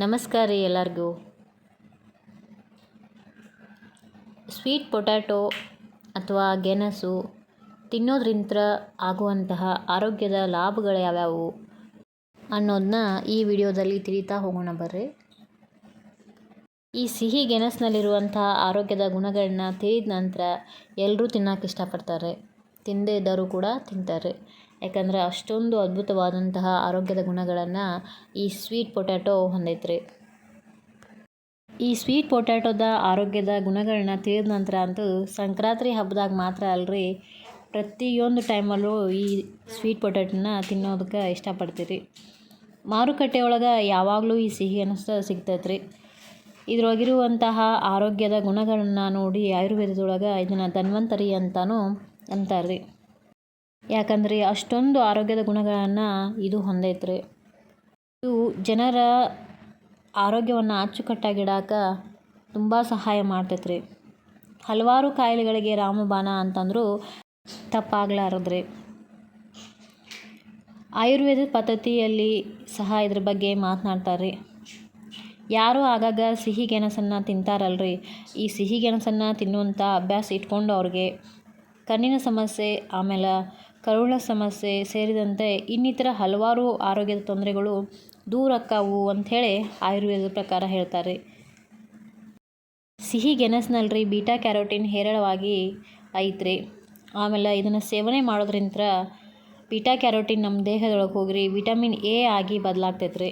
ನಮಸ್ಕಾರ ರೀ ಎಲ್ಲರಿಗೂ. ಸ್ವೀಟ್ ಪೊಟ್ಯಾಟೊ ಅಥವಾ ಗೆಣಸು ತಿನ್ನೋದ್ರಿಂದ ಆಗುವಂತಹ ಆರೋಗ್ಯದ ಲಾಭಗಳು ಯಾವ್ಯಾವು ಅನ್ನೋದನ್ನ ಈ ವಿಡಿಯೋದಲ್ಲಿ ತಿಳಿತಾ ಹೋಗೋಣ ಬರ್ರಿ. ಈ ಸಿಹಿ ಗೆಣಸಿನಲ್ಲಿರುವಂತಹ ಆರೋಗ್ಯದ ಗುಣಗಳನ್ನ ತಿಳಿದ ನಂತರ ಎಲ್ಲರೂ ತಿನ್ನೋಕೆ ಇಷ್ಟಪಡ್ತಾರೆ. ತಿಂದೇ ಇದ್ದವರು ಕೂಡ ತಿಂತಾರೆ. ಯಾಕಂದರೆ ಅಷ್ಟೊಂದು ಅದ್ಭುತವಾದಂತಹ ಆರೋಗ್ಯದ ಗುಣಗಳನ್ನು ಈ ಸ್ವೀಟ್ ಪೊಟ್ಯಾಟೊ ಹೊಂದೈತ್ರಿ. ಈ ಸ್ವೀಟ್ ಪೊಟ್ಯಾಟೊದ ಆರೋಗ್ಯದ ಗುಣಗಳನ್ನ ತಿಳಿದ ನಂತರ ಅಂತೂ ಸಂಕ್ರಾಂತಿ ಹಬ್ಬದಾಗ ಮಾತ್ರ ಅಲ್ರಿ ಪ್ರತಿಯೊಂದು ಟೈಮಲ್ಲೂ ಈ ಸ್ವೀಟ್ ಪೊಟ್ಯಾಟೊನ ತಿನ್ನೋದಕ್ಕೆ ಇಷ್ಟಪಡ್ತೀರಿ. ಮಾರುಕಟ್ಟೆ ಒಳಗೆ ಯಾವಾಗಲೂ ಈ ಸಿಹಿ ಗೆಣಸು ಸಿಗ್ತೈತ್ರಿ. ಇದ್ರೊಳಗಿರುವಂತಹ ಆರೋಗ್ಯದ ಗುಣಗಳನ್ನ ನೋಡಿ ಆಯುರ್ವೇದದೊಳಗೆ ಇದನ್ನು ಧನ್ವಂತರಿ ಅಂತಾನೂ ಅಂತಾರೆ ಯಾಕಂದರೆ ಅಷ್ಟೊಂದು ಆರೋಗ್ಯದ ಗುಣಗಳನ್ನು ಇದು ಹೊಂದೈತ್ರಿ. ಇದು ಜನರ ಆರೋಗ್ಯವನ್ನು ಅಚ್ಚುಕಟ್ಟಾಗಿಡಾಕ ತುಂಬ ಸಹಾಯ ಮಾಡ್ತೈತ್ರಿ. ಹಲವಾರು ಕಾಯಿಲೆಗಳಿಗೆ ರಾಮಬಾಣ ಅಂತಂದರೂ ತಪ್ಪಾಗಲಾರದ್ರಿ. ಆಯುರ್ವೇದ ಪದ್ಧತಿಯಲ್ಲಿ ಸಹ ಇದ್ರ ಬಗ್ಗೆ ಮಾತನಾಡ್ತಾರೆ ಯಾರು ಆಗಾಗ ಸಿಹಿ ಗೆಣಸನ್ನು ತಿಂತಾರಲ್ರಿ. ಈ ಸಿಹಿ ಗೆಣಸನ್ನು ತಿನ್ನುವಂಥ ಅಭ್ಯಾಸ ಇಟ್ಕೊಂಡು ಅವ್ರಿಗೆ ಕಣ್ಣಿನ ಸಮಸ್ಯೆ, ಆಮೇಲೆ ಕರುಳ ಸಮಸ್ಯೆ ಸೇರಿದಂತೆ ಇನ್ನಿತರ ಹಲವಾರು ಆರೋಗ್ಯದ ತೊಂದರೆಗಳು ದೂರ ಅಕ್ಕಾವು ಅಂಥೇಳಿ ಆಯುರ್ವೇದದ ಪ್ರಕಾರ ಹೇಳ್ತಾರೆ. ಸಿಹಿ ಗೆಣಸಿನಲ್ಲಿ ಬೀಟಾ ಕ್ಯಾರೋಟಿನ್ ಹೇರಳವಾಗಿ ಐತ್ರಿ. ಆಮೇಲೆ ಇದನ್ನು ಸೇವನೆ ಮಾಡೋದ್ರಿಂದ ಬೀಟಾ ಕ್ಯಾರೋಟಿನ್ ನಮ್ಮ ದೇಹದೊಳಗೆ ಹೋಗ್ರಿ, ವಿಟಮಿನ್ ಎ ಆಗಿ ಬದಲಾಗ್ತೈತ್ರಿ.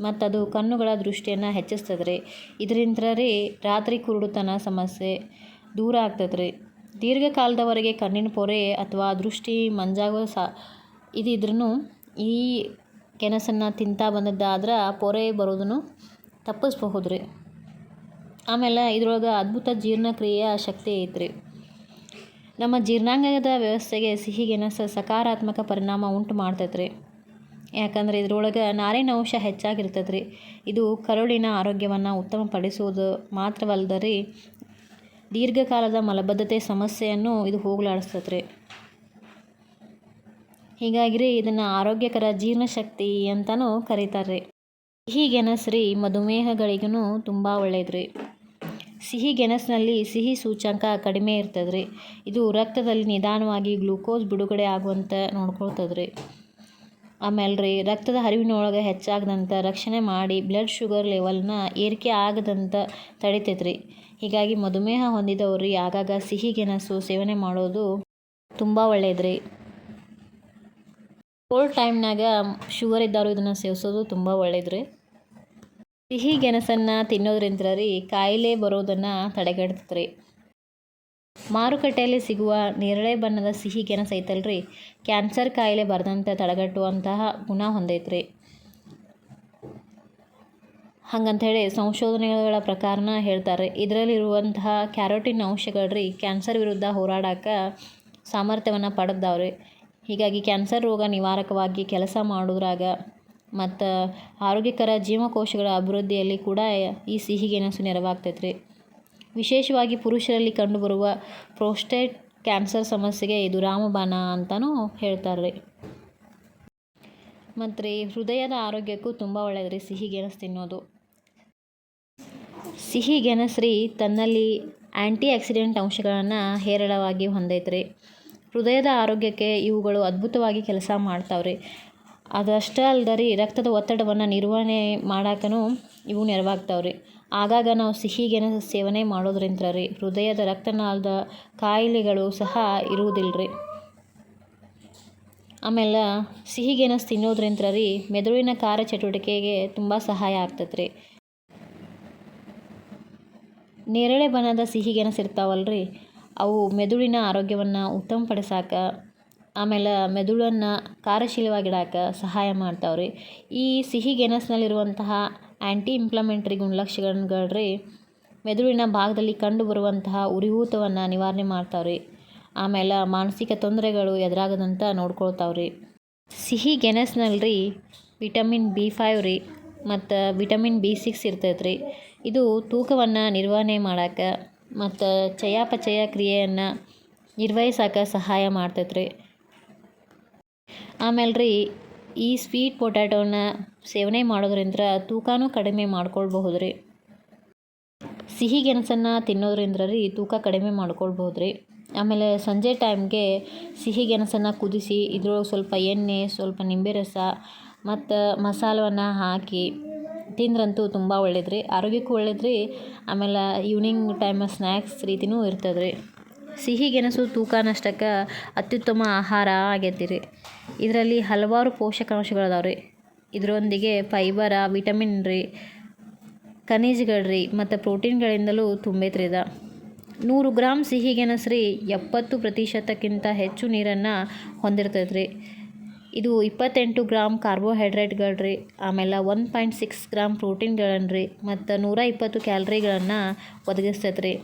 ಮತ್ತು ಅದು ಕಣ್ಣುಗಳ ದೃಷ್ಟಿಯನ್ನು ಹೆಚ್ಚಿಸ್ತದ್ರಿ ಇದರಿಂದ ರೀ ರಾತ್ರಿ ಕುರುಡುತನ ಸಮಸ್ಯೆ ದೂರ ಆಗ್ತೈತ್ರಿ. ದೀರ್ಘಕಾಲದವರೆಗೆ ಕಣ್ಣಿನ ಪೊರೆ ಅಥವಾ ದೃಷ್ಟಿ ಮಂಜಾಗೋ ಸಾ ಇದಿದ್ರೂ ಈ ಗೆಣಸನ್ನು ತಿಂತಾ ಬಂದದ್ದಾದ್ರೆ ಪೊರೆ ಬರೋದನ್ನು ತಪ್ಪಿಸ್ಬಹುದು ರೀ ಆಮೇಲೆ ಇದ್ರೊಳಗೆ ಅದ್ಭುತ ಜೀರ್ಣಕ್ರಿಯೆಯ ಶಕ್ತಿ ಐತ್ರಿ. ನಮ್ಮ ಜೀರ್ಣಾಂಗದ ವ್ಯವಸ್ಥೆಗೆ ಸಿಹಿ ಗೆಣಸು ಸಕಾರಾತ್ಮಕ ಪರಿಣಾಮ ಉಂಟು ಮಾಡ್ತೈತ್ರಿ. ಯಾಕಂದರೆ ಇದ್ರೊಳಗೆ ನಾರಿನ ಅಂಶ ಹೆಚ್ಚಾಗಿರ್ತೈತೆ ರೀ ಇದು ಕರುಳಿನ ಆರೋಗ್ಯವನ್ನು ಉತ್ತಮಪಡಿಸುವುದು ಮಾತ್ರವಲ್ಲದೆ ದೀರ್ಘಕಾಲದ ಮಲಬದ್ಧತೆ ಸಮಸ್ಯೆಯನ್ನು ಇದು ಹೋಗಲಾಡಿಸ್ತೈತೆ ರೀ ಹೀಗಾಗಿ ಇದನ್ನು ಆರೋಗ್ಯಕರ ಜೀರ್ಣಶಕ್ತಿ ಅಂತಲೂ ಕರೀತಾರೆ ಸಿಹಿ ಗೆಣಸು ರೀ ಮಧುಮೇಹಗಳಿಗೂ ತುಂಬ ಒಳ್ಳೆಯದ್ರಿ ಸಿಹಿ ಗೆಣಸಿನಲ್ಲಿ ಸಿಹಿ ಸೂಚ್ಯಂಕ ಕಡಿಮೆ ಇರ್ತದ್ರಿ. ಇದು ರಕ್ತದಲ್ಲಿ ನಿಧಾನವಾಗಿ ಗ್ಲೂಕೋಸ್ ಬಿಡುಗಡೆ ಆಗುವಂತೆ ನೋಡ್ಕೊಳ್ತದೆ ರೀ ಆಮೇಲೆ ರೀ ರಕ್ತದ ಹರಿವಿನೊಳಗೆ ಹೆಚ್ಚಾಗದಂತೆ ರಕ್ಷಣೆ ಮಾಡಿ ಬ್ಲಡ್ ಶುಗರ್ ಲೆವೆಲ್ನ ಏರಿಕೆ ಆಗದಂತ ತಡಿತೈತೆ ರೀ ಹೀಗಾಗಿ ಮಧುಮೇಹ ಹೊಂದಿದವ್ರಿ ಆಗಾಗ ಸಿಹಿ ಗೆಣಸು ಸೇವನೆ ಮಾಡೋದು ತುಂಬ ಒಳ್ಳೆಯದು ರೀ ಕೋಲ್ಡ್ ಟೈಮ್ನಾಗ ಶುಗರ್ ಇದ್ದವರು ಇದನ್ನು ಸೇವಿಸೋದು ತುಂಬ ಒಳ್ಳೇದು ರೀ ಸಿಹಿ ಗೆಣಸನ್ನು ತಿನ್ನೋದ್ರಿಂದ ರೀ ಕಾಯಿಲೆ ಬರೋದನ್ನು ತಡೆಗಟ್ತದೆ ರೀ ಮಾರುಕಟ್ಟೆಯಲ್ಲಿ ಸಿಗುವ ನೇರಳೆ ಬಣ್ಣದ ಸಿಹಿ ಗೆಣಸು ಐತಲ್ರಿ ಕ್ಯಾನ್ಸರ್ ಕಾಯಿಲೆ ಬರದಂತೆ ತಡೆಗಟ್ಟುವಂತಹ ಗುಣ ಹೊಂದೈತ್ರಿ. ಹೇಳಿ ಸಂಶೋಧನೆಗಳ ಪ್ರಕಾರನ ಹೇಳ್ತಾರೆ. ಇದರಲ್ಲಿರುವಂತಹ ಕ್ಯಾರೋಟಿನ್ ಅಂಶಗಳು ರೀ ಕ್ಯಾನ್ಸರ್ ವಿರುದ್ಧ ಹೋರಾಡಕ ಸಾಮರ್ಥ್ಯವನ್ನು ಪಡೆದವ್ರಿ. ಹೀಗಾಗಿ ಕ್ಯಾನ್ಸರ್ ರೋಗ ನಿವಾರಕವಾಗಿ ಕೆಲಸ ಮಾಡೋದ್ರಾಗ ಮತ್ತು ಆರೋಗ್ಯಕರ ಜೀವಕೋಶಗಳ ಅಭಿವೃದ್ಧಿಯಲ್ಲಿ ಕೂಡ ಈ ಸಿಹಿ ಗೆಣಸು ನೆರವಾಗ್ತೈತೆ ರೀ ವಿಶೇಷವಾಗಿ ಪುರುಷರಲ್ಲಿ ಕಂಡುಬರುವ ಪ್ರೋಸ್ಟೇಟ್ ಕ್ಯಾನ್ಸರ್ ಸಮಸ್ಯೆಗೆ ಇದು ರಾಮಬಾಣ ಅಂತಲೂ ಹೇಳ್ತಾರೆ. ರೀ ಮತ್ತು ರೀ ಹೃದಯದ ಆರೋಗ್ಯಕ್ಕೂ ತುಂಬ ಒಳ್ಳೆಯದು ರೀ ಸಿಹಿ ಗೆಣಸು ತಿನ್ನೋದು. ಸಿಹಿ ಗೆಣಸು ತನ್ನಲ್ಲಿ ಆ್ಯಂಟಿ ಆಕ್ಸಿಡೆಂಟ್ ಅಂಶಗಳನ್ನು ಹೇರಳವಾಗಿ ಹೊಂದೈತೆ ರೀ ಹೃದಯದ ಆರೋಗ್ಯಕ್ಕೆ ಇವುಗಳು ಅದ್ಭುತವಾಗಿ ಕೆಲಸ ಮಾಡ್ತಾವ್ರಿ. ಅದಷ್ಟೇ ಅಲ್ದ ರೀ ರಕ್ತದ ಒತ್ತಡವನ್ನು ನಿರ್ವಹಣೆ ಮಾಡೋಕ್ಕೂ ಇವು ನೆರವಾಗ್ತಾವ್ರಿ. ಆಗಾಗ ನಾವು ಸಿಹಿ ಗೆಣಸು ಸೇವನೆ ಮಾಡೋದ್ರಿಂದ ರೀ ಹೃದಯದ ರಕ್ತನಾಳದ ಕಾಯಿಲೆಗಳು ಸಹ ಇರುವುದಿಲ್ಲ ರೀ ಆಮೇಲೆ ಸಿಹಿ ಗೆಣಸು ತಿನ್ನೋದ್ರಿಂದ ರೀ ಮೆದುಳಿನ ಕಾರ್ಯ ಚಟುವಟಿಕೆಗೆ ತುಂಬ ಸಹಾಯ ಆಗ್ತೈತೆ ರೀ ನೇರಳೆ ಬಣ್ಣದ ಸಿಹಿ ಗೆಣಸು ಇರ್ತಾವಲ್ರಿ ಅವು ಮೆದುಳಿನ ಆರೋಗ್ಯವನ್ನು ಉತ್ತಮಪಡಿಸಾಕ ಆಮೇಲೆ ಮೆದುಳನ್ನು ಕಾರ್ಯಶೀಲವಾಗಿಡಾಕ ಸಹಾಯ ಮಾಡ್ತಾವ್ರಿ. ಈ ಸಿಹಿ ಗೆಣಸಿನಲ್ಲಿರುವಂತಹ ಆ್ಯಂಟಿ ಇಂಪ್ಲಮೆಂಟರಿ ಗುಣಲಕ್ಷಣಗಳು ರೀ ಮೆದುಳಿನ ಭಾಗದಲ್ಲಿ ಕಂಡುಬರುವಂತಹ ಉರಿಯೂತವನ್ನು ನಿವಾರಣೆ ಮಾಡ್ತಾವ್ರಿ. ಆಮೇಲೆ ಮಾನಸಿಕ ತೊಂದರೆಗಳು ಎದುರಾಗದಂತ ನೋಡ್ಕೊಳ್ತಾವ್ರಿ. ಸಿಹಿ ಗೆಣಸಿನಲ್ಲಿ ವಿಟಮಿನ್ ಬಿ ಫೈವ್ ರೀ ಮತ್ತು ವಿಟಮಿನ್ ಬಿ ಸಿಕ್ಸ್ ಇರ್ತೈತೆ ಇದು ತೂಕವನ್ನು ನಿರ್ವಹಣೆ ಮಾಡೋಕ್ಕೆ ಮತ್ತು ಚಯಾಪಚಯ ಕ್ರಿಯೆಯನ್ನು ನಿರ್ವಹಿಸೋಕೆ ಸಹಾಯ ಮಾಡ್ತೈತೆ ರೀ ಆಮೇಲೆ ರೀ ಈ ಸ್ವೀಟ್ ಪೊಟ್ಯಾಟೋನ ಸೇವನೆ ಮಾಡೋದ್ರಿಂದ ತೂಕನೂ ಕಡಿಮೆ ಮಾಡ್ಕೊಳ್ಬಹುದು ರೀ ಸಿಹಿ ಗೆಣಸನ್ನು ತಿನ್ನೋದ್ರಿಂದ ರೀ ತೂಕ ಕಡಿಮೆ ಮಾಡ್ಕೊಳ್ಬಹುದು ರೀ ಆಮೇಲೆ ಸಂಜೆ ಟೈಮ್ಗೆ ಸಿಹಿ ಗೆಣಸನ್ನು ಕುದಿಸಿ, ಇದ್ರೊಳಗೆ ಸ್ವಲ್ಪ ಎಣ್ಣೆ, ಸ್ವಲ್ಪ ನಿಂಬೆ ರಸ ಮತ್ತು ಮಸಾಲವನ್ನು ಹಾಕಿ ತಿಂದ್ರಂತೂ ತುಂಬ ಒಳ್ಳೇದು ರೀ ಆರೋಗ್ಯಕ್ಕೂ ಒಳ್ಳೇದು ರೀ ಆಮೇಲೆ ಈವ್ನಿಂಗ್ ಟೈಮ್ ಸ್ನ್ಯಾಕ್ಸ್ ರೀತಿಯೂ ಇರ್ತದೆ ರೀ ಸಿಹಿ ಗೆಣಸು ತೂಕ ನಷ್ಟಕ್ಕೆ ಅತ್ಯುತ್ತಮ ಆಹಾರ ಆಗೈತಿ ರೀ ಇದರಲ್ಲಿ ಹಲವಾರು ಪೋಷಕಾಂಶಗಳದಾವ ರೀ ಇದರೊಂದಿಗೆ ಫೈಬರ ವಿಟಮಿನ್ ರೀ, ಖನಿಜಗಳು ರೀ, ಮತ್ತು ಪ್ರೋಟೀನ್ಗಳಿಂದಲೂ ತುಂಬೈತ್ರಿದ ನೂರು ಗ್ರಾಮ್ ಸಿಹಿ ಗೆಣಸು ರೀ ಎಪ್ಪತ್ತು ಪ್ರತಿಶತಕ್ಕಿಂತ ಹೆಚ್ಚು ನೀರನ್ನು ಹೊಂದಿರ್ತೈತೆ ರೀ ಇದು ಇಪ್ಪತ್ತೆಂಟು ಗ್ರಾಮ್ ಕಾರ್ಬೋಹೈಡ್ರೇಟ್ಗಳು ರೀ, ಆಮೇಲೆ ಒನ್ ಪಾಯಿಂಟ್ ಸಿಕ್ಸ್ ಗ್ರಾಮ್ ಪ್ರೋಟೀನ್ಗಳನ್ನು ರೀ, ಮತ್ತು ನೂರ ಇಪ್ಪತ್ತು ಕ್ಯಾಲ್ರಿಗಳನ್ನು ಒದಗಿಸ್ತೈತೆ ರೀ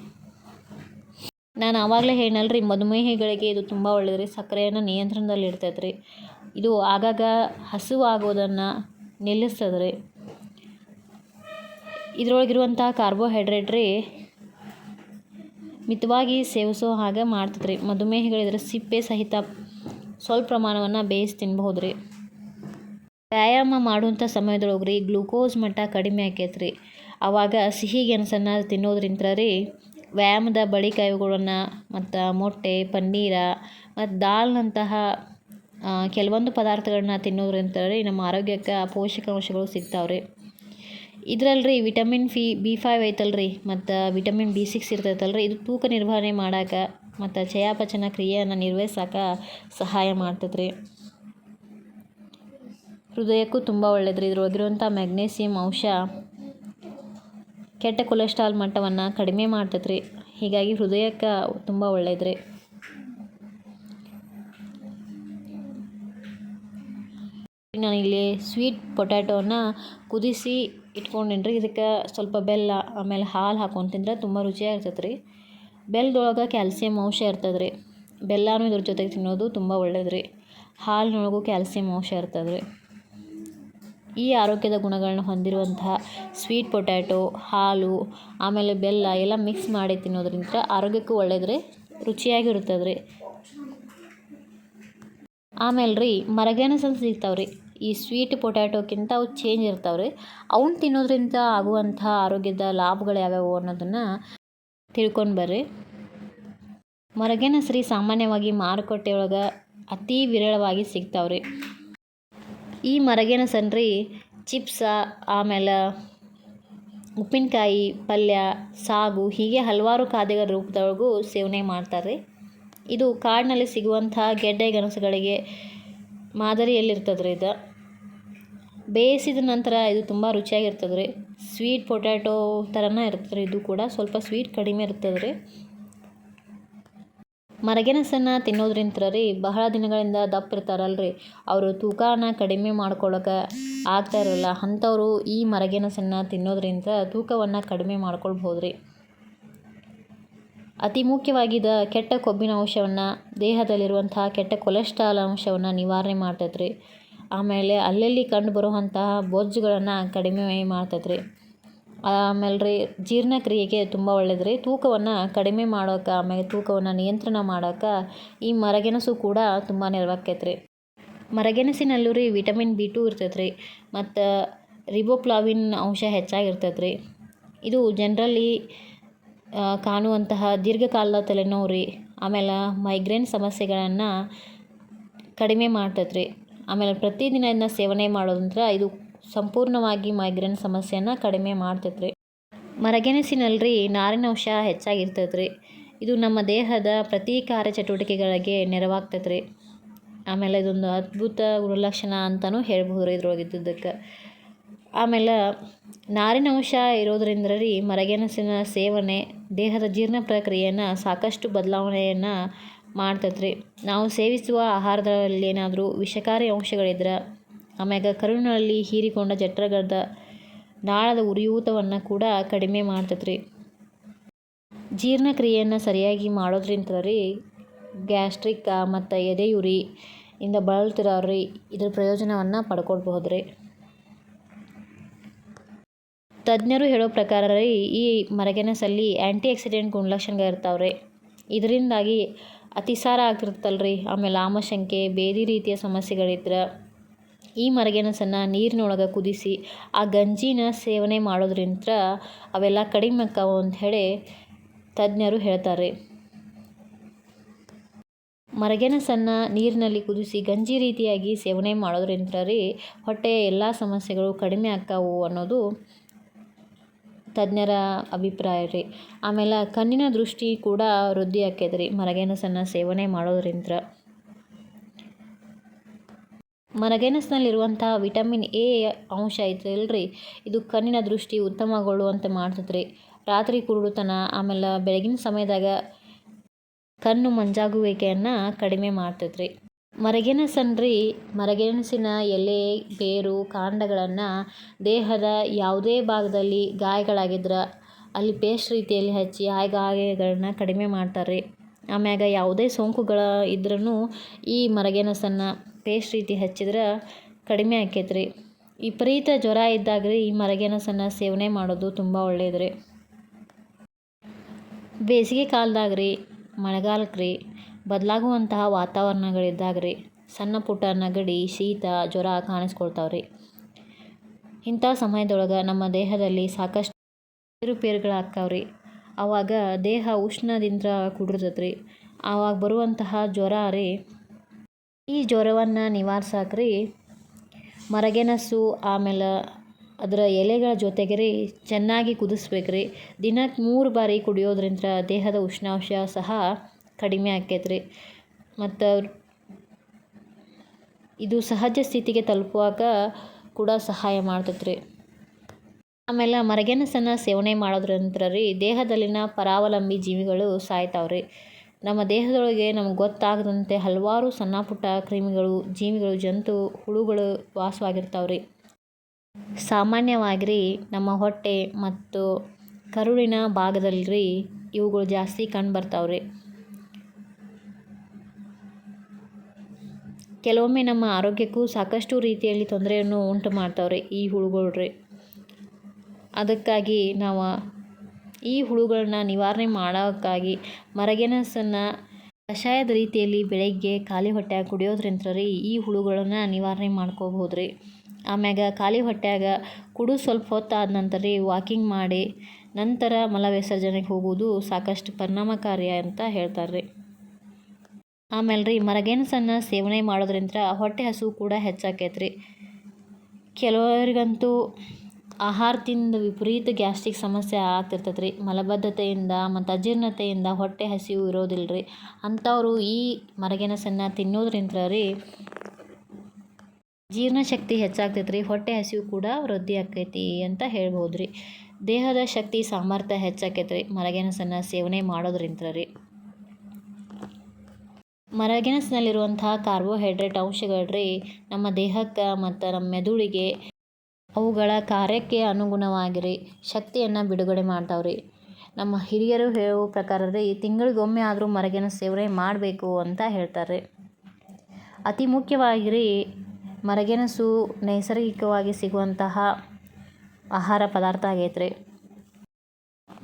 ನಾನು ಆವಾಗಲೇ ಹೇಳಲ್ಲ ರೀ ಮಧುಮೇಹಿಗಳಿಗೆ ಇದು ತುಂಬ ಒಳ್ಳೆಯದು ರೀ ಸಕ್ಕರೆಯನ್ನು ನಿಯಂತ್ರಣದಲ್ಲಿ ಇಡ್ತೈತೆ ರೀ ಇದು ಆಗಾಗ ಹಸುವಾಗೋದನ್ನು ನಿಲ್ಲಿಸ್ತದೆ ರೀ ಇದ್ರೊಳಗಿರುವಂಥ ಕಾರ್ಬೋಹೈಡ್ರೇಟ್ ರೀ ಮಿತವಾಗಿ ಸೇವಿಸೋ ಹಾಗೆ ಮಾಡ್ತದೆ ರೀ ಮಧುಮೇಹಿಗಳಿದ್ರೆ ಸಿಪ್ಪೆ ಸಹಿತ ಸ್ವಲ್ಪ ಪ್ರಮಾಣವನ್ನು ಬೇಯಿಸಿ ತಿನ್ಬಹುದು ರೀ ವ್ಯಾಯಾಮ ಮಾಡುವಂಥ ಸಮಯದೊಳಗೆ ರೀ ಗ್ಲೂಕೋಸ್ ಮಟ್ಟ ಕಡಿಮೆ ಆಕೈತೆ ರೀ ಆವಾಗ ಸಿಹಿ ಗೆಣಸನ್ನು ತಿನ್ನೋದ್ರಿಂದ ರೀ ವ್ಯಾಯಾಮದ ಬಳಿಕ ಇವುಗಳನ್ನು ಮತ್ತು ಮೊಟ್ಟೆ, ಪನ್ನೀರ ಮತ್ತು ದಾಲ್ನಂತಹ ಕೆಲವೊಂದು ಪದಾರ್ಥಗಳನ್ನ ತಿನ್ನೋದ್ರಿಂದ ರೀ ನಮ್ಮ ಆರೋಗ್ಯಕ್ಕೆ ಪೋಷಕಾಂಶಗಳು ಸಿಗ್ತಾವೆ ರೀ ಇದ್ರಲ್ಲಿ ರೀ ವಿಟಮಿನ್ ಫಿ, ಬಿ ಫೈವ್ ಐತಲ್ಲ ರೀ ಮತ್ತು ವಿಟಮಿನ್ ಬಿ ಸಿಕ್ಸ್ ಇರ್ತೈತಲ್ಲ ರೀ ಇದು ತೂಕ ನಿರ್ವಹಣೆ ಮಾಡೋಕೆ ಮತ್ತು ಚಯಾಪಚನ ಕ್ರಿಯೆಯನ್ನು ನಿರ್ವಹಿಸೋಕೆ ಸಹಾಯ ಮಾಡ್ತೈತೆ ರೀ ಹೃದಯಕ್ಕೂ ತುಂಬ ಒಳ್ಳೇದು ರೀ ಇದ್ರೊಳಗಿರುವಂಥ ಮ್ಯಾಗ್ನೇಸಿಯಮ್ ಅಂಶ ಕೆಟ್ಟ ಕೊಲೆಸ್ಟ್ರಾಲ್ ಮಟ್ಟವನ್ನು ಕಡಿಮೆ ಮಾಡ್ತೈತೆ ರೀ ಹೀಗಾಗಿ ಹೃದಯಕ್ಕೆ ತುಂಬ ಒಳ್ಳೇದು ನಾನಿಲ್ಲಿ ಸ್ವೀಟ್ ಪೊಟ್ಯಾಟೋನ ಕುದಿಸಿ ಇಟ್ಕೊಂಡೇನಿ ಇದಕ್ಕೆ ಸ್ವಲ್ಪ ಬೆಲ್ಲ, ಆಮೇಲೆ ಹಾಲು ಹಾಕ್ಕೊಂಡು ತಿಂದ್ರೆ ತುಂಬ ರುಚಿಯಾಗಿರ್ತೈತೆ ರೀ ಬೆಲ್ಲದೊಳಗೆ ಕ್ಯಾಲ್ಸಿಯಂ ಅಂಶ ಇರ್ತದೆ ರೀ ಬೆಲ್ಲನೂ ಇದ್ರ ಜೊತೆಗೆ ತಿನ್ನೋದು ತುಂಬ ಒಳ್ಳೇದು ರೀ ಹಾಲಿನೊಳಗೂ ಕ್ಯಾಲ್ಸಿಯಂ ಅಂಶ ಇರ್ತದೆ ರೀ ಈ ಆರೋಗ್ಯದ ಗುಣಗಳನ್ನ ಹೊಂದಿರುವಂತಹ ಸ್ವೀಟ್ ಪೊಟ್ಯಾಟೊ ಹಾಲು, ಆಮೇಲೆ ಬೆಲ್ಲ ಎಲ್ಲ ಮಿಕ್ಸ್ ಮಾಡಿ ತಿನ್ನೋದ್ರಿಂದ ಆರೋಗ್ಯಕ್ಕೂ ಒಳ್ಳೇದು ರೀ ರುಚಿಯಾಗಿರ್ತದೆ ರೀ ಆಮೇಲೆ ರೀ ಮರಗೆಣಸು ಅಂತ ಸಿಗ್ತಾವೆ ರೀ ಈ ಸ್ವೀಟ್ ಪೊಟ್ಯಾಟೋಕ್ಕಿಂತ ಅವು ಚೇಂಜ್ ಇರ್ತಾವೆ ರೀ. ಅವನ್ನ ತಿನ್ನೋದ್ರಿಂದ ಆಗುವಂಥ ಆರೋಗ್ಯದ ಲಾಭಗಳು ಯಾವ್ಯಾವು ಅನ್ನೋದನ್ನು ತಿಳ್ಕೊಂಡು ಬರ್ರಿ. ಮರಗೆಣಸು ರೀ ಸಾಮಾನ್ಯವಾಗಿ ಮಾರುಕಟ್ಟೆಯೊಳಗೆ ಅತಿ ವಿರಳವಾಗಿ ಸಿಗ್ತಾವೆ ರೀ. ಈ ಮರಗೆಣಸನ್ನು ರೀ ಚಿಪ್ಸ ಆಮೇಲೆ ಉಪ್ಪಿನಕಾಯಿ, ಪಲ್ಯ, ಸಾಗು ಹೀಗೆ ಹಲವಾರು ಖಾದ್ಯಗಳ ರೂಪದೊಳಗೂ ಸೇವನೆ ಮಾಡ್ತಾರೆ ಇದು ಕಾಡಿನಲ್ಲಿ ಸಿಗುವಂಥ ಗೆಡ್ಡೆ ಗೆಣಸುಗಳಿಗೆ ಮಾದರಿಯಲ್ಲಿರ್ತದೆ ರೀ ಇದು. ಬೇಯಿಸಿದ ನಂತರ ಇದು ತುಂಬ ರುಚಿಯಾಗಿರ್ತದೆ ರೀ ಸ್ವೀಟ್ ಪೊಟ್ಯಾಟೊ ಥರನೇ ಇರ್ತದೆ ಇದು ಕೂಡ ಸ್ವಲ್ಪ ಸ್ವೀಟ್ ಕಡಿಮೆ ಇರ್ತದೆ ರೀ ಮರಗೆಣಸನ್ನು ತಿನ್ನೋದ್ರಿಂದ ರೀ ಬಹಳ ದಿನಗಳಿಂದ ದಪ್ಪ ಇರ್ತಾರಲ್ಲ ರೀ ಅವರು ತೂಕನ ಕಡಿಮೆ ಮಾಡ್ಕೊಳ್ಳೋಕೆ ಆಗ್ತಾ ಇರಲ್ಲ. ಅಂಥವ್ರು ಈ ಮರಗೆಣಸನ್ನು ತಿನ್ನೋದ್ರಿಂದ ತೂಕವನ್ನು ಕಡಿಮೆ ಮಾಡ್ಕೊಳ್ಬೋದು ರೀ ಅತಿ ಮುಖ್ಯವಾಗಿದ್ದ ಕೆಟ್ಟ ಕೊಬ್ಬಿನ ಅಂಶವನ್ನು ದೇಹದಲ್ಲಿರುವಂತಹ ಕೆಟ್ಟ ಕೊಲೆಸ್ಟ್ರಾಲ್ ಅಂಶವನ್ನು ನಿವಾರಣೆ ಮಾಡ್ತೈತ್ರಿ. ಆಮೇಲೆ ಅಲ್ಲಲ್ಲಿ ಕಂಡು ಬರುವಂತಹ ಬೊಜ್ಜುಗಳನ್ನು ಕಡಿಮೆ ಮಾಡ್ತೈತ್ರಿ. ಆಮೇಲೆ ರೀ ಜೀರ್ಣಕ್ರಿಯೆಗೆ ತುಂಬ ಒಳ್ಳೇದು ರೀ ತೂಕವನ್ನು ಕಡಿಮೆ ಮಾಡೋಕೆ, ಆಮೇಲೆ ತೂಕವನ್ನು ನಿಯಂತ್ರಣ ಮಾಡೋಕೆ ಈ ಮರಗೆಣಸು ಕೂಡ ತುಂಬ ನೆರವಾಗ್ತೈತೆ ರೀ ಮರಗೆಣಸಿನಲ್ಲೂ ರೀ ವಿಟಮಿನ್ ಬಿ ಟು ಇರ್ತೈತೆ ರೀ ಮತ್ತು ರಿಬೋಪ್ಲಾವಿನ್ ಅಂಶ ಹೆಚ್ಚಾಗಿರ್ತೈತೆ ರೀ ಇದು ಜನರಲ್ಲಿ ಕಾಣುವಂತಹ ದೀರ್ಘಕಾಲದ ತಲೆನೋವು ರೀ ಆಮೇಲೆ ಮೈಗ್ರೇನ್ ಸಮಸ್ಯೆಗಳನ್ನು ಕಡಿಮೆ ಮಾಡ್ತೈತೆ ರೀ ಆಮೇಲೆ ಪ್ರತಿದಿನ ಇದನ್ನ ಸೇವನೆ ಮಾಡೋದಂದ್ರೆ ಇದು ಸಂಪೂರ್ಣವಾಗಿ ಮೈಗ್ರೇನ್ ಸಮಸ್ಯೆಯನ್ನು ಕಡಿಮೆ ಮಾಡ್ತೈತೆ ರೀ ಮರಗೆಣಸಿನಲ್ಲಿ ರೀ ನಾರಿನಂಶ ಹೆಚ್ಚಾಗಿರ್ತೈತೆ ರೀ ಇದು ನಮ್ಮ ದೇಹದ ಪ್ರತಿ ಕಾರ್ಯಚಟುವಟಿಕೆಗಳಿಗೆ ನೆರವಾಗ್ತೈತೆ ರೀ ಆಮೇಲೆ ಇದೊಂದು ಅದ್ಭುತ ಗುಣಲಕ್ಷಣ ಅಂತಲೂ ಹೇಳ್ಬೋದು ರೀ ಇದ್ರೊಳಗಿದ್ದಕ್ಕೆ ಆಮೇಲೆ ನಾರಿನ ಅಂಶ ಇರೋದ್ರಿಂದ ರೀ ಮರಗೆಣಸಿನ ಸೇವನೆ, ದೇಹದ ಜೀರ್ಣ ಪ್ರಕ್ರಿಯೆಯನ್ನು ಸಾಕಷ್ಟು ಬದಲಾವಣೆಯನ್ನು ಮಾಡ್ತೈತೆ ನಾವು ಸೇವಿಸುವ ಆಹಾರದಲ್ಲಿ ಏನಾದರೂ ವಿಷಕಾರಿ ಅಂಶಗಳಿದ್ರೆ, ಆಮ್ಯಾಗ ಕರುಳಿನಲ್ಲಿ ಹೀರಿಕೊಂಡ ಜಠರಗದ ನಾಳದ ಉರಿಯೂತವನ್ನು ಕೂಡ ಕಡಿಮೆ ಮಾಡ್ತೈತೆ ರೀ ಜೀರ್ಣಕ್ರಿಯೆಯನ್ನು ಸರಿಯಾಗಿ ಮಾಡೋದ್ರಿಂದ ರೀ ಗ್ಯಾಸ್ಟ್ರಿಕ್ ಮತ್ತು ಎದೆಯುರಿ ಇಂದ ಬಳಲ್ತಿರೋರು ರೀ ಇದ್ರ ಪ್ರಯೋಜನವನ್ನು ಪಡ್ಕೊಳ್ಬಹುದು ರೀ ತಜ್ಞರು ಹೇಳೋ ಪ್ರಕಾರ ರೀ, ಈ ಮರಗೆಣಸಲ್ಲಿ ಆ್ಯಂಟಿ ಆಕ್ಸಿಡೆಂಟ್ ಗುಣಲಕ್ಷಣಗಳು ಇರ್ತಾವೆ ರೀ ಇದರಿಂದಾಗಿ ಅತಿಸಾರ ಆಗ್ತಿರ್ತಲ್ಲ ರೀ ಆಮೇಲೆ ಆಮಶಂಕೆ ಬೇರೆ ರೀತಿಯ ಸಮಸ್ಯೆಗಳಿದ್ರೆ ಈ ಮರಗೆಣಸನ್ನು ನೀರಿನೊಳಗೆ ಕುದಿಸಿ, ಆ ಗಂಜಿನ ಸೇವನೆ ಮಾಡೋದ್ರಿಂದ ಅವೆಲ್ಲ ಕಡಿಮೆ ಅಂತ ಅಂಥೇಳಿ ತಜ್ಞರು ಹೇಳ್ತಾರೆ. ಮರಗೆಣಸನ್ನು ನೀರಿನಲ್ಲಿ ಕುದಿಸಿ, ಗಂಜಿ ರೀತಿಯಾಗಿ ಸೇವನೆ ಮಾಡೋದ್ರಿಂದ ರೀ ಹೊಟ್ಟೆಯ ಎಲ್ಲ ಸಮಸ್ಯೆಗಳು ಕಡಿಮೆ ಆಕ್ಕಾವು ಅನ್ನೋದು ತಜ್ಞರ ಅಭಿಪ್ರಾಯ ರೀ. ಆಮೇಲೆ ಕಣ್ಣಿನ ದೃಷ್ಟಿ ಕೂಡ ವೃದ್ಧಿ ಆಕೈತೆ ರೀ ಮರಗೆಣಸನ್ನು ಸೇವನೆ ಮಾಡೋದ್ರಿಂದ ಮರಗೆಣಸಿನಲ್ಲಿರುವಂಥ ವಿಟಮಿನ್ ಎ ಅಂಶ ಐತಲ್ರಿ ಇದು ಕಣ್ಣಿನ ದೃಷ್ಟಿ ಉತ್ತಮಗೊಳ್ಳುವಂತೆ ಮಾಡ್ತದೆ ರೀ ರಾತ್ರಿ ಕುರುಡುತನ, ಆಮೇಲೆ ಬೆಳಗಿನ ಸಮಯದಾಗ ಕಣ್ಣು ಮಂಜಾಗುವಿಕೆಯನ್ನು ಕಡಿಮೆ ಮಾಡ್ತೈತೆ ರೀ ಮರಗೆಣಸನ್ನು ರೀ ಮರಗೆಣಸಿನ ಎಲೆ, ಬೇರು, ಕಾಂಡಗಳನ್ನು ದೇಹದ ಯಾವುದೇ ಭಾಗದಲ್ಲಿ ಗಾಯಗಳಾಗಿದ್ರೆ ಅಲ್ಲಿ ಪೇಸ್ಟ್ ರೀತಿಯಲ್ಲಿ ಹಚ್ಚಿ ಆ ಗಾಯಗಳನ್ನ ಕಡಿಮೆ ಮಾಡ್ತಾರೆ. ಆಮ್ಯಾಗ ಯಾವುದೇ ಸೋಂಕುಗಳ ಇದ್ರೂ ಈ ಮರಗೆಣಸನ್ನು ಪೇಸ್ಟ್ ರೀತಿ ಹಚ್ಚಿದ್ರೆ ಕಡಿಮೆ ಆಕೈತೆ ರೀ ವಿಪರೀತ ಜ್ವರ ಇದ್ದಾಗ ರೀ ಈ ಮರಗೆಣಸನ್ನು ಸೇವನೆ ಮಾಡೋದು ತುಂಬ ಒಳ್ಳೆಯದು ರೀ ಬೇಸಿಗೆ ಕಾಲದಾಗ ರೀ ಮಳೆಗಾಲಕ್ಕೆ ರೀ ಬದಲಾಗುವಂತಹ ವಾತಾವರಣಗಳಿದ್ದಾಗ ರೀ ಸಣ್ಣ ಪುಟ್ಟ ನೆಗಡಿ, ಶೀತ, ಜ್ವರ ಕಾಣಿಸ್ಕೊಳ್ತಾವೆ ರೀ ಇಂಥ ಸಮಯದೊಳಗೆ ನಮ್ಮ ದೇಹದಲ್ಲಿ ಸಾಕಷ್ಟು ಏರುಪೇರುಗಳಾಗ್ತಾವೆ ರೀ ಆವಾಗ ದೇಹ ಉಷ್ಣದಿಂದ ಕುಡಿರ್ತೈತ್ರಿ. ಆವಾಗ ಬರುವಂತಹ ಜ್ವರ ರೀ, ಈ ಜ್ವರವನ್ನು ನಿವಾರಿಸಕ್ರಿ. ರೀ ಮರಗೆಣಸು ಆಮೇಲೆ ಅದರ ಎಲೆಗಳ ಜೊತೆಗೆ ರೀ, ಚೆನ್ನಾಗಿ ಕುದಿಸ್ಬೇಕು ರೀ ದಿನಕ್ಕೆ ಮೂರು ಬಾರಿ ಕುಡಿಯೋದ್ರಿಂದ ದೇಹದ ಉಷ್ಣಾಂಶ ಸಹ ಕಡಿಮೆ ಆಕೈತ್ರಿ. ಮತ್ತು ಇದು ಸಹಜ ಸ್ಥಿತಿಗೆ ತಲುಪುವಾಗ ಕೂಡ ಸಹಾಯ ಮಾಡ್ತೈತೆ ರೀ ಆಮೇಲೆ ಮರಗೆಣಸನ್ನು ಸೇವನೆ ಮಾಡೋದ್ರಂತರ ರೀ ದೇಹದಲ್ಲಿನ ಪರಾವಲಂಬಿ ಜೀವಿಗಳು ಸಾಯ್ತಾವೆ ರೀ ನಮ್ಮ ದೇಹದೊಳಗೆ ನಮ್ಗೆ ಗೊತ್ತಾಗದಂತೆ ಹಲವಾರು ಸಣ್ಣ ಪುಟ್ಟ ಕ್ರಿಮಿಗಳು, ಜೀವಿಗಳು, ಜಂತು, ಹುಳುಗಳು ವಾಸವಾಗಿರ್ತಾವೆ ರೀ ಸಾಮಾನ್ಯವಾಗಿ ರೀ ನಮ್ಮ ಹೊಟ್ಟೆ ಮತ್ತು ಕರುಳಿನ ಭಾಗದಲ್ಲಿ ರೀ ಇವುಗಳು ಜಾಸ್ತಿ ಕಂಡು ಬರ್ತಾವೆ ಕೆಲವೊಮ್ಮೆ ನಮ್ಮ ಆರೋಗ್ಯಕ್ಕೂ ಸಾಕಷ್ಟು ರೀತಿಯಲ್ಲಿ ತೊಂದರೆಯನ್ನು ಉಂಟು ಮಾಡ್ತಾವ್ರಿ ಈ ಹುಳುಗಳು ರೀ ಅದಕ್ಕಾಗಿ ನಾವು ಈ ಹುಳುಗಳನ್ನ ನಿವಾರಣೆ ಮಾಡೋಕ್ಕಾಗಿ ಮರಗೆಣಸನ್ನು ಕಷಾಯದ ರೀತಿಯಲ್ಲಿ ಬೆಳಗ್ಗೆ ಖಾಲಿ ಹೊಟ್ಟೆಯಾಗ ಕುಡಿಯೋದ್ರಿಂದ ರೀ ಈ ಹುಳುಗಳನ್ನು ನಿವಾರಣೆ ಮಾಡ್ಕೋಬೋದು ರೀ ಆಮ್ಯಾಗ ಖಾಲಿ ಹೊಟ್ಟೆಯಾಗ ಕುಡು ಸ್ವಲ್ಪ ಹೊತ್ತಾದ ನಂತರ ರೀ ವಾಕಿಂಗ್ ಮಾಡಿ ನಂತರ ಮಲ ವಿಸರ್ಜನೆಗೆ ಹೋಗೋದು ಸಾಕಷ್ಟು ಪರಿಣಾಮಕಾರಿ ಅಂತ ಹೇಳ್ತಾರೆ ರೀ ಆಮೇಲೆ ರೀ ಮರಗೆಣಸನ್ನು ಸೇವನೆ ಮಾಡೋದ್ರಿಂದ ಹೊಟ್ಟೆ ಹಸು ಕೂಡ ಹೆಚ್ಚಾಕೈತೆ ರೀ ಕೆಲವರಿಗಂತೂ ತಿಂದು ವಿಪರೀತ ಗ್ಯಾಸ್ಟ್ರಿಕ್ ಸಮಸ್ಯೆ ಆಗ್ತಿರ್ತೈತೆ ರೀ ಮಲಬದ್ಧತೆಯಿಂದ ಮತ್ತು ಅಜೀರ್ಣತೆಯಿಂದ ಹೊಟ್ಟೆ ಹಸಿವು ಇರೋದಿಲ್ಲ ರೀ ಅಂಥವರು ಈ ಮರಗೆಣಸನ್ನು ತಿನ್ನೋದ್ರಿಂದ ರೀ ಜೀರ್ಣಶಕ್ತಿ ಹೆಚ್ಚಾಗ್ತೈತೆ ರೀ ಹೊಟ್ಟೆ ಹಸಿವು ಕೂಡ ವೃದ್ಧಿ ಆಕೈತಿ ಅಂತ ಹೇಳ್ಬೋದು ರೀ ದೇಹದ ಶಕ್ತಿ ಸಾಮರ್ಥ್ಯ ಹೆಚ್ಚಾಕೈತೆ ರೀ ಮರಗೆಣಸನ್ನು ಸೇವನೆ ಮಾಡೋದ್ರಿಂದ ರೀ. ಮರಗೆಣಸಿನಲ್ಲಿರುವಂತಹ ಕಾರ್ಬೋಹೈಡ್ರೇಟ್ ಅಂಶಗಳು ರೀ ನಮ್ಮ ದೇಹಕ್ಕೆ ಮತ್ತು ನಮ್ಮ ಮೆದುಳಿಗೆ ಅವುಗಳ ಕಾರ್ಯಕ್ಕೆ ಅನುಗುಣವಾಗಿರಿ, ಶಕ್ತಿಯನ್ನು ಬಿಡುಗಡೆ ಮಾಡ್ತಾವ್ರಿ. ನಮ್ಮ ಹಿರಿಯರು ಹೇಳುವ ಪ್ರಕಾರ ರೀ ತಿಂಗಳಿಗೊಮ್ಮೆ ಆದರೂ ಮರಗೆಣಸು ಸೇವನೆ ಮಾಡಬೇಕು ಅಂತ ಹೇಳ್ತಾರೆ ಅತಿ ಮುಖ್ಯವಾಗಿ ರೀ ಮರಗೆಣಸು ನೈಸರ್ಗಿಕವಾಗಿ ಸಿಗುವಂತಹ ಆಹಾರ ಪದಾರ್ಥ ಆಗೈತೆ ರೀ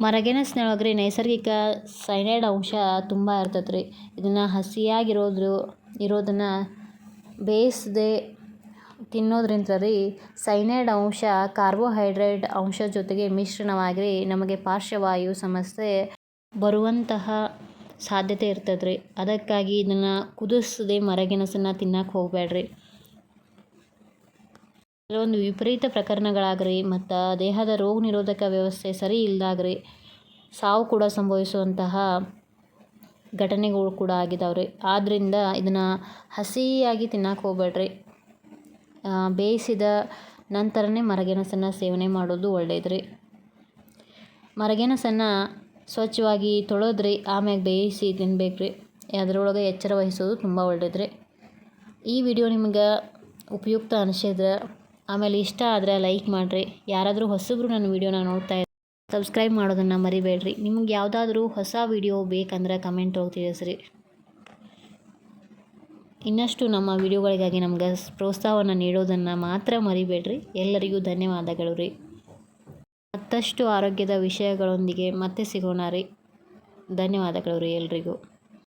ಮರಗೆಣಸಿನೊಳಗೆ ರೀ ನೈಸರ್ಗಿಕ ಸೈನೈಡ್ ಅಂಶ ತುಂಬ ಇರ್ತೈತೆ ರೀ. ಇದನ್ನು ಹಸಿಯಾಗಿರೋದು ಇರೋದನ್ನು ಬೇಯಿಸದೆ ತಿನ್ನೋದ್ರಿಂದ ರೀ ಸೈನೈಡ್ ಅಂಶ, ಕಾರ್ಬೋಹೈಡ್ರೇಟ್ ಅಂಶ ಜೊತೆಗೆ ಮಿಶ್ರಣವಾಗಿ ನಮಗೆ ಪಾರ್ಶ್ವವಾಯು ಸಮಸ್ಯೆ ಬರುವಂತಹ ಸಾಧ್ಯತೆ ಇರ್ತದೆ ರೀ. ಅದಕ್ಕಾಗಿ ಇದನ್ನು ಕುದಿಸದೆ ಮರಗೆಣಸನ್ನು ತಿನ್ನಕ್ಕೆ ಹೋಗಬೇಡ್ರಿ. ಕೆಲವೊಂದು ವಿಪರೀತ ಪ್ರಕರಣಗಳಾಗ್ರಿ ಮತ್ತು ದೇಹದ ರೋಗ ನಿರೋಧಕ ವ್ಯವಸ್ಥೆ ಸರಿ ಇಲ್ಲದಾಗ್ರಿ ಸಾವು ಕೂಡ ಸಂಭವಿಸುವಂತಹ ಘಟನೆಗಳು ಕೂಡ ಆಗಿದಾವ್ರಿ. ಆದ್ದರಿಂದ ಇದನ್ನು ಹಸಿಯಾಗಿ ತಿನ್ನಕ್ಕೆ ಹೋಗ್ಬೇಡ್ರಿ. ಬೇಯಿಸಿದ ನಂತರನೇ ಮರಗೆಣಸನ್ನು ಸೇವನೆ ಮಾಡೋದು ಒಳ್ಳೆಯದ್ರಿ ಮರಗೆಣಸನ್ನು ಸ್ವಚ್ಛವಾಗಿ ತೊಳೆದ್ರಿ, ಆಮ್ಯಾಗ ಬೇಯಿಸಿ ತಿನ್ಬೇಕು ರೀ ಅದರೊಳಗೆ ಎಚ್ಚರ ವಹಿಸೋದು ತುಂಬ ಒಳ್ಳೆಯದ್ರಿ ಈ ವಿಡಿಯೋ ನಿಮ್ಗೆ ಉಪಯುಕ್ತ ಅನಿಸಿದ್ರೆ ಆಮೇಲೆ ಇಷ್ಟ ಆದರೆ ಲೈಕ್ ಮಾಡಿರಿ. ಯಾರಾದರೂ ಹೊಸಬ್ರು ನನ್ನ ವೀಡಿಯೋನ ನೋಡ್ತಾ ಇದ್ದಾರೆ ಸಬ್ಸ್ಕ್ರೈಬ್ ಮಾಡೋದನ್ನು ಮರಿಬೇಡ್ರಿ. ನಿಮ್ಗೆ ಯಾವುದಾದ್ರೂ ಹೊಸ ವೀಡಿಯೋ ಬೇಕಂದ್ರೆ ಕಮೆಂಟ್ ಹೋಗಿ ತಿಳಿಸ್ರಿ. ಇನ್ನಷ್ಟು ನಮ್ಮ ವಿಡಿಯೋಗಳಿಗಾಗಿ ನಮ್ಗೆ ಪ್ರೋತ್ಸಾಹವನ್ನು ನೀಡೋದನ್ನು ಮಾತ್ರ ಮರಿಬೇಡ್ರಿ. ಎಲ್ಲರಿಗೂ ಧನ್ಯವಾದಗಳು ರೀ. ಮತ್ತಷ್ಟು ಆರೋಗ್ಯದ ವಿಷಯಗಳೊಂದಿಗೆ ಮತ್ತೆ ಸಿಗೋಣ ರೀ. ಧನ್ಯವಾದಗಳು ರೀ ಎಲ್ರಿಗೂ.